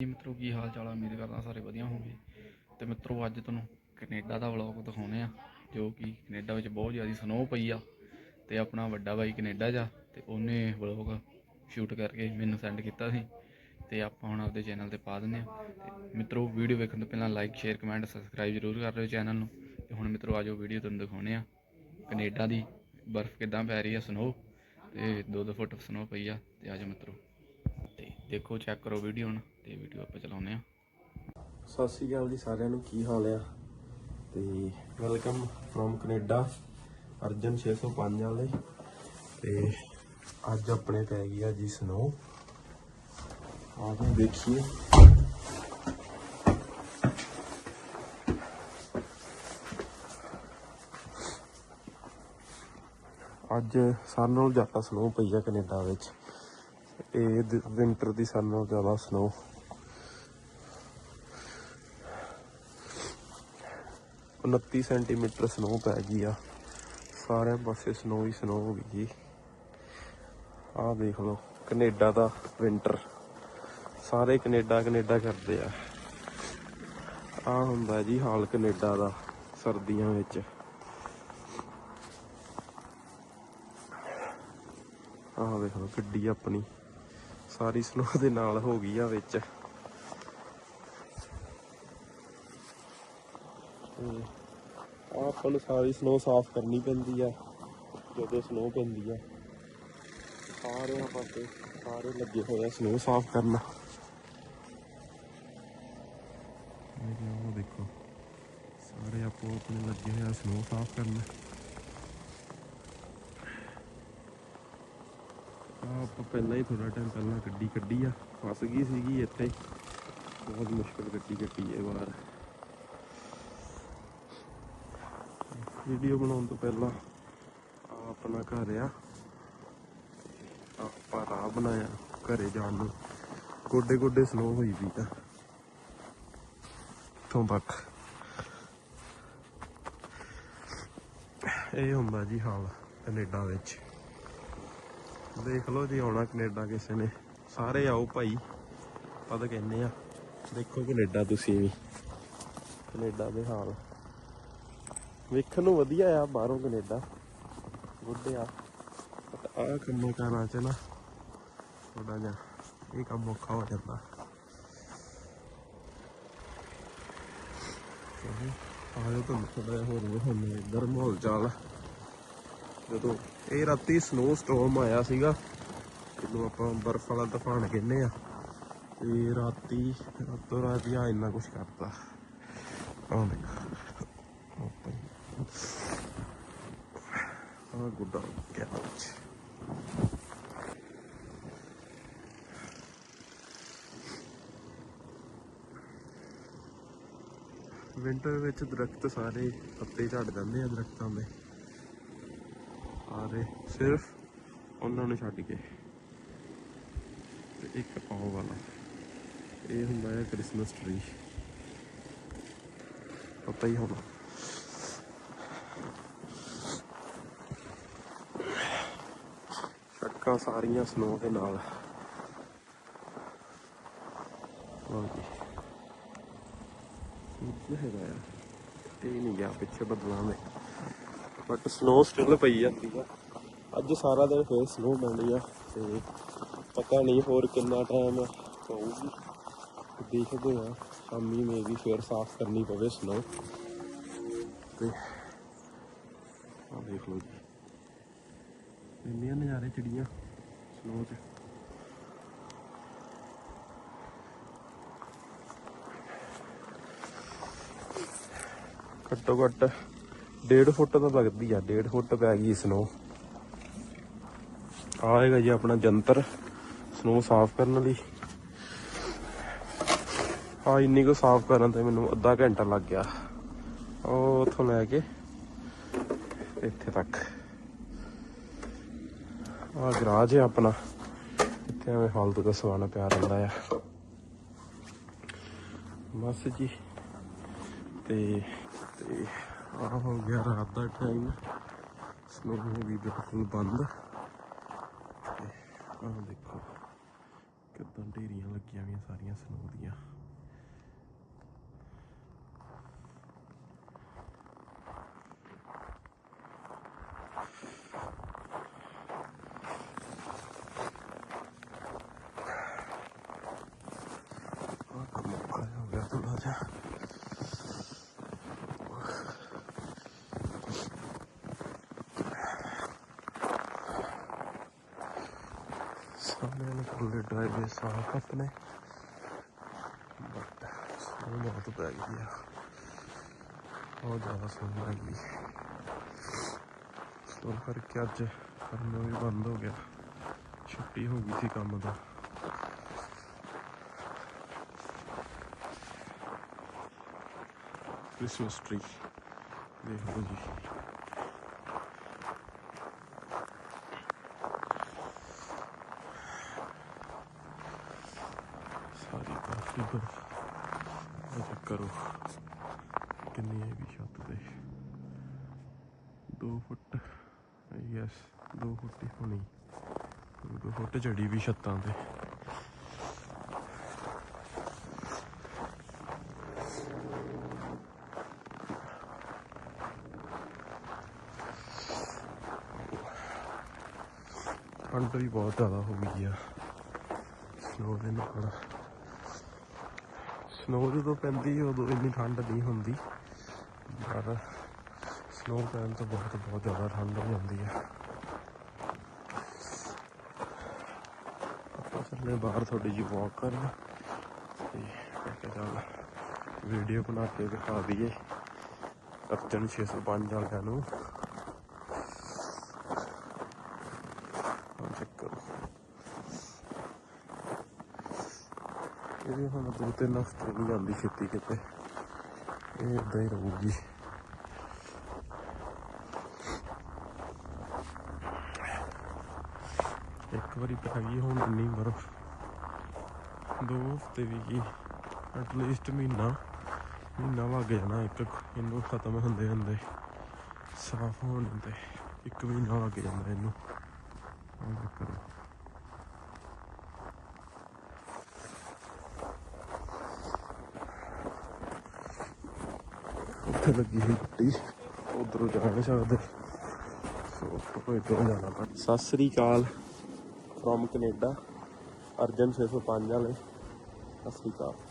ਜੀ ਮਿੱਤਰੋ, ਕੀ ਹਾਲ ਚਾਲ ਆ? ਉਮੀਦ ਕਰਦਾ ਸਾਰੇ ਵਧੀਆ ਹੋਣਗੇ। ਤੇ ਮਿੱਤਰੋ, ਅੱਜ ਤੁਹਾਨੂੰ ਕੈਨੇਡਾ ਦਾ ਵਲੌਗ ਦਿਖਾਉਣੇ ਆ, ਜੋ ਕਿ ਕੈਨੇਡਾ ਵਿੱਚ ਬਹੁਤ ਜ਼ਿਆਦਾ ਸਨੋ ਪਈ ਆ ਤੇ ਆਪਣਾ ਵੱਡਾ ਬਾਈ ਕੈਨੇਡਾ ਜਾ ਆ ਤੇ ਉਹਨੇ ਵਲੌਗ ਸ਼ੂਟ ਕਰਕੇ ਮੈਨੂੰ ਸੈਂਡ ਕੀਤਾ ਸੀ ਤੇ ਆਪਾਂ ਹੁਣ ਆਪਦੇ ਚੈਨਲ ਤੇ ਪਾ ਦਿੰਨੇ ਆ। ਤੇ ਮਿੱਤਰੋ ਵੀਡੀਓ ਵੇਖਣ ਤੋਂ ਪਹਿਲਾਂ ਲਾਈਕ ਸ਼ੇਅਰ ਕਮੈਂਟ ਸਬਸਕ੍ਰਾਈਬ ਜ਼ਰੂਰ ਕਰ ਲਿਓ ਚੈਨਲ ਨੂੰ। ਤੇ ਹੁਣ ਮਿੱਤਰੋ ਆਜੋ ਵੀਡੀਓ ਤੁਹਾਨੂੰ ਦਿਖਾਉਣੇ ਆ। ਕੈਨੇਡਾ ਦੀ ਬਰਫ਼ ਕਿਦਾਂ ਪੈ ਰਹੀ ਆ ਸਨੋ ਤੇ 2-2 ਫੁੱਟ ਸਨੋ ਪਈ ਆ ਤੇ ਆਜੋ ਮਿੱਤਰੋ ਦੇਖੋ ਚੈੱਕ ਕਰੋ ਵੀਡੀਓ ਹੁਣ ਤੇ ਵੀਡੀਓ ਆਪਾਂ ਚਲਾਉਂਦੇ ਆ ਸਤਿ ਸ਼੍ਰੀ ਅਕਾਲ ਜੀ ਸਾਰਿਆਂ ਨੂੰ, ਕੀ ਹਾਲ ਆ? ਤੇ ਵੈਲਕਮ ਫਰੋਮ ਕੈਨੇਡਾ, ਅਰਜਨ 605 ਵਾਲੇ। ਤੇ ਅੱਜ ਆਪਣੇ ਪੈ ਗਈ ਆ ਜੀ ਸਨੋ ਆਹ ਦੇਖੀਏ। ਅੱਜ ਸਾਰਿਆਂ ਨਾਲੋਂ ਜ਼ਿਆਦਾ ਸਨੋ ਪਈ ਆ ਕੈਨੇਡਾ ਵਿੱਚ। ਇਹ ਵਿੰਟਰ ਦੀ ਸਾਨੂੰ ਜ਼ਿਆਦਾ ਸਨੋ 29 ਸੈਂਟੀਮੀਟਰ ਸਨੋ ਪੈ ਗਈ ਆ। ਸਾਰੇ ਪਾਸੇ ਸਨੋ ਹੀ ਸਨੋ ਹੋ ਗਈ ਜੀ। ਆਹ ਦੇਖ ਲਓ, ਕੈਨੇਡਾ ਦਾ ਵਿੰਟਰ ਸਾਰੇ ਕੈਨੇਡਾ ਕੈਨੇਡਾ ਕਰਦੇ ਆ। ਆਹ ਹੁੰਦਾ ਜੀ ਹਾਲ ਕੈਨੇਡਾ ਦਾ, ਸਰਦੀਆਂ ਵਿੱਚ। ਆਹ ਦੇਖ ਲਓ, ਗੱਡੀ ਆਪਣੀ। ਸਾਰੀ ਸਨੋ ਦੇ ਨਾਲ ਹੋ ਗਈ ਆ ਵਿੱਚ। ਆਪਾਂ ਨੂੰ ਸਾਰੀ ਸਨੋ ਸਾਫ਼ ਕਰਨੀ ਪੈਂਦੀ ਆ, ਜਦੋਂ ਸਨੋ ਪੈਂਦੀ ਆ। ਸਾਰੇ ਪਾਸੇ ਸਾਰੇ ਲੱਗੇ ਹੋਏ ਆ ਸਨੋ ਸਾਫ਼ ਕਰਨਾ। ਇਹ ਦੇਖੋ, ਸਾਰੇ ਆਪੋ ਆਪਣੇ ਲੱਗੇ ਹੋਏ ਆ ਸਨੋ ਸਾਫ਼ ਕਰਨ। ਆਪਾਂ ਪਹਿਲਾਂ ਹੀ ਥੋੜਾ ਟਾਈਮ ਪਹਿਲਾਂ ਗੱਡੀ ਕੱਢੀ ਆ, ਫਸ ਗਈ ਸੀਗੀ ਇੱਥੇ। ਬਹੁਤ ਮੁਸ਼ਕਲ ਗੱਡੀ ਕੱਢੀ ਹੈ ਬਾਹਰ ਵੀਡੀਓ ਬਣਾਉਣ ਤੋਂ ਪਹਿਲਾਂ ਆਪਣਾ ਘਰ ਆ। ਆਪਾਂ ਰਾਹ ਬਣਾਇਆ ਘਰੇ ਜਾਣ ਨੂੰ। ਗੋਡੇ ਗੋਡੇ ਸਨੋ ਹੋਈ ਵੀ ਤਾਂ। ਇੱਥੋਂ ਤੱਕ। ਇਹ ਹੁੰਦਾ ਜੀ ਹਾਲ ਕੈਨੇਡਾ ਵਿੱਚ। ਦੇਖ ਲਓ ਜੀ, ਆਉਣਾ ਕੈਨੇਡਾ ਕਿਸੇ ਨੇ। ਸਾਰੇ ਆਓ ਭਾਈ ਪਤਾ ਕਹਿੰਦੇ ਆ। ਦੇਖੋ ਕੈਨੇਡਾ ਤੁਸੀਂ ਵੀ। ਕੈਨੇਡਾ ਦੇ ਹਾਲ। ਵੇਖਣ ਨੂੰ ਵਧੀਆ ਆ, ਬਾਹਰੋਂ ਕੈਨੇਡਾ। ਗੁੱਡ ਆ। ਆ ਕੰਮਾਂ ਕਾਰਾਂ ਚ ਨਾ ਥੋੜਾ ਜਿਹਾ, ਇਹ ਕੰਮ ਔਖਾ ਹੋ ਜਾਂਦਾ। ਆਜੋ ਤੁਹਾਨੂੰ ਥੋੜਾ ਜਿਹਾ ਹੋਰ ਵਿਖਾਉਂਦੇ ਹਾਂ ਇੱਧਰ ਮਾਹੌਲ ਚਾਲ ਜਦੋਂ ਇਹ ਰਾਤੀ ਸਨੋ ਸਟੋਰਮ ਆਇਆ ਸੀਗਾ ਜਿਹਨੂੰ ਆਪਾਂ ਬਰਫ਼ ਵਾਲਾ ਤੂਫਾਨ ਕਹਿੰਦੇ ਆ। ਤੇ ਰਾਤੀ ਰਾਤੋਂ ਰਾਤ ਹੀ ਆ ਇੰਨਾ ਕੁਝ ਕਰਤਾ। ਆਹ ਦੇਖੋ। ਆ ਗੁੱਡਾ ਗਿਆ ਵਿੱਚ ਵਿੰਟਰ ਵਿੱਚ ਦਰਖਤ ਸਾਰੇ ਪੱਤੇ ਝੜ ਜਾਂਦੇ ਆ ਦਰਖਤਾਂ ਦੇ। ਸਾਰੇ ਸਿਰਫ ਉਹਨਾਂ ਨੂੰ ਛੱਡ ਕੇ। ਤੇ ਇੱਕ ਪਾਉ ਵਾਲਾ। ਇਹ ਹੁੰਦਾ ਹੈ ਕ੍ਰਿਸਮਸ ਟ੍ਰੀ ਪਤਾ ਹੀ ਹੋਣਾ। ਸੜਕਾਂ ਸਾਰੀਆਂ ਸਨੋ ਦੇ ਨਾਲ। ਲਓ ਇਹ ਹੈਗਾ ਆ। ਇਹ ਨਹੀਂ ਗਿਆ, ਪਿੱਛੇ ਬਦਲਾਂ ਦੇ ਬਟ ਸਨੋ ਸਟਿਲ ਪਈ ਜਾਂਦੀ ਆ। ਅੱਜ ਸਾਰਾ ਦਿਨ ਫੇਰ ਸਨੋ ਪੈਣੀ ਆ ਤੇ ਪਤਾ ਨਹੀਂ ਹੋਰ ਕਿੰਨਾ ਟਾਈਮ ਪਊਗੀ। ਦੇਖਦੇ ਆ ਸ਼ਾਮੀ ਮੇ ਵੀ ਫੇਰ ਸਾਫ਼ ਕਰਨੀ ਪਵੇ ਸਨੋ ਤੇ ਆ ਦੇਖ ਲਓ ਜੀ। ਇੰਨੀਆਂ ਨਜ਼ਾਰੇ ਚਿੜੀਆਂ ਸਨੋ 'ਚ। ਘੱਟੋ ਘੱਟ 1.5 ਫੁੱਟ ਤਾਂ ਲੱਗਦੀ ਆ 1.5 ਫੁੱਟ ਪੈ ਗਈ ਸਨੋ ਆਏਗਾ ਜੀ ਆਪਣਾ ਜੰਤਰ ਸਨੋ ਸਾਫ਼ ਕਰਨ ਲਈ ਆ ਇੰਨੀ ਕੋ ਸਾਫ਼ ਕਰਨ ਤੇ ਮੈਨੂੰ ਅੱਧਾ ਘੰਟਾ ਲੱਗ ਗਿਆ। ਉਹ ਉੱਥੋਂ ਲੈ ਕੇ ਇੱਥੇ ਤੱਕ। ਆ ਗਰਾਜ ਹੈ ਆਪਣਾ। ਇੱਥੇ ਐਵੇਂ ਫਾਲਤੂ ਦਾ ਸਮਾਨ ਪਿਆ ਰਹਿੰਦਾ ਆ। ਬਸ ਜੀ। ਤੇ ਤੇ ਆ ਹੋ ਗਿਆ ਰਾਤ ਦਾ ਟਾਈਮ ਸਨੋ ਹੋ ਗਈ ਬਿਲਕੁਲ ਬੰਦ। ਆਹ ਦੇਖੋ ਕਿੱਦਾਂ ਢੇਰੀਆਂ ਲੱਗੀਆਂ ਹੋਈਆਂ ਸਾਰੀਆਂ ਸਨੋ ਦੀਆਂ ਆਹ ਕੰਮ ਔਖਾ ਜਿਹਾ ਹੋ ਗਿਆ ਥੋੜਾ ਜਿਹਾ ਸਾਹਮਣੇ ਨੂੰ ਖੁੱਲੇ ਡਰਾਈਵੇ ਸਾਫ਼ ਆਪਣੇ ਬਟ ਸੋਹ ਬਹੁਤ ਪੈ ਗਈ ਆ। ਬਹੁਤ ਜ਼ਿਆਦਾ ਸੋਹ ਪੈ ਗਈ। ਸੋ ਕਰਕੇ ਅੱਜ ਕੰਮ ਵੀ ਬੰਦ ਹੋ ਗਿਆ। ਛੁੱਟੀ ਹੋ ਗਈ ਸੀ ਕੰਮ ਦਾ ਕ੍ਰਿਸਮਸ ਟ੍ਰੀ ਦੇਖੋ ਜੀ ਸਾਰੀ ਬਰਫ ਹੀ ਬਰਫ ਇਹ ਚੈੱਕ ਕਰੋ ਕਿੰਨੀ ਹੈ ਵੀ ਛੱਤ ਤੇ। 2 ਫੁੱਟ ਯੈਸ 2 ਫੁੱਟ ਹੀ ਹੋਣੀ। 2 ਫੁੱਟ ਚੜੀ ਵੀ ਛੱਤਾਂ ਤੇ। ਠੰਡ ਵੀ ਬਹੁਤ ਜ਼ਿਆਦਾ ਹੋ ਗਈ ਆ। ਸਨੋ ਦੇ ਨਾਲ ਸਨੋ ਜਦੋਂ ਪੈਂਦੀ ਉਦੋਂ ਇੰਨੀ ਠੰਡ ਨਹੀਂ ਹੁੰਦੀ। ਪਰ ਸਨੋ ਪੈਣ ਤੋਂ ਬਹੁਤ ਬਹੁਤ ਜ਼ਿਆਦਾ ਠੰਡ ਹੋ ਜਾਂਦੀ ਹੈ। ਆਪਾਂ ਚੱਲੇ ਬਾਹਰ ਥੋੜੀ ਜਿਹੀ ਵਾਕ ਕਰਨ। ਤੇ ਮੈਂ ਚੱਲ ਵੀਡੀਓ ਬਣਾ ਕੇ ਦਿਖਾ ਦਈਏ। ਅਰਜਨ 605 ਵਾਲਿਆਂ ਨੂੰ ਹਾਂ ਚੈੱਕ ਕਰੋ ਇਹ ਹੁਣ ਦੋ ਤਿੰਨ ਹਫ਼ਤੇ ਨਹੀਂ ਜਾਂਦੀ ਛੇਤੀ ਕਿਤੇ, ਇਹ ਇਦਾਂ ਹੀ ਰਹੂਗੀ। ਇੱਕ ਵਾਰੀ ਪੈ ਗਈ ਹੁਣ ਇੰਨੀ ਬਰਫ਼ ਦੋ ਹਫ਼ਤੇ ਵੀ ਕੀ ਐਟਲੀਸਟ ਮਹੀਨਾ ਮਹੀਨਾ ਲੱਗ ਜਾਣਾ ਇੱਕ, ਇਹਨੂੰ ਖਤਮ ਹੁੰਦੇ ਹੁੰਦੇ, ਸਾਫ਼ ਹੋਣ ਦੇ ਇੱਕ ਮਹੀਨਾ ਲੱਗ ਜਾਂਦਾ ਇਹਨੂੰ। ਕਰੋ ਉੱਥੇ ਲੱਗੀ ਹੋਈ ਗੱਡੀ। ਉਧਰੋਂ ਜਾ ਨਹੀਂ ਸਕਦੇ। ਸੋ ਆਪਾਂ ਇੱਧਰੋਂ ਜਾਣਾ ਪੈਣਾ ਸਤਿ ਸ੍ਰੀ ਅਕਾਲ ਫਰੋਮ ਕੈਨੇਡਾ, ਅਰਜਨ 605 ਵਾਲੇ। ਸਤਿ ਸ੍ਰੀ ਅਕਾਲ।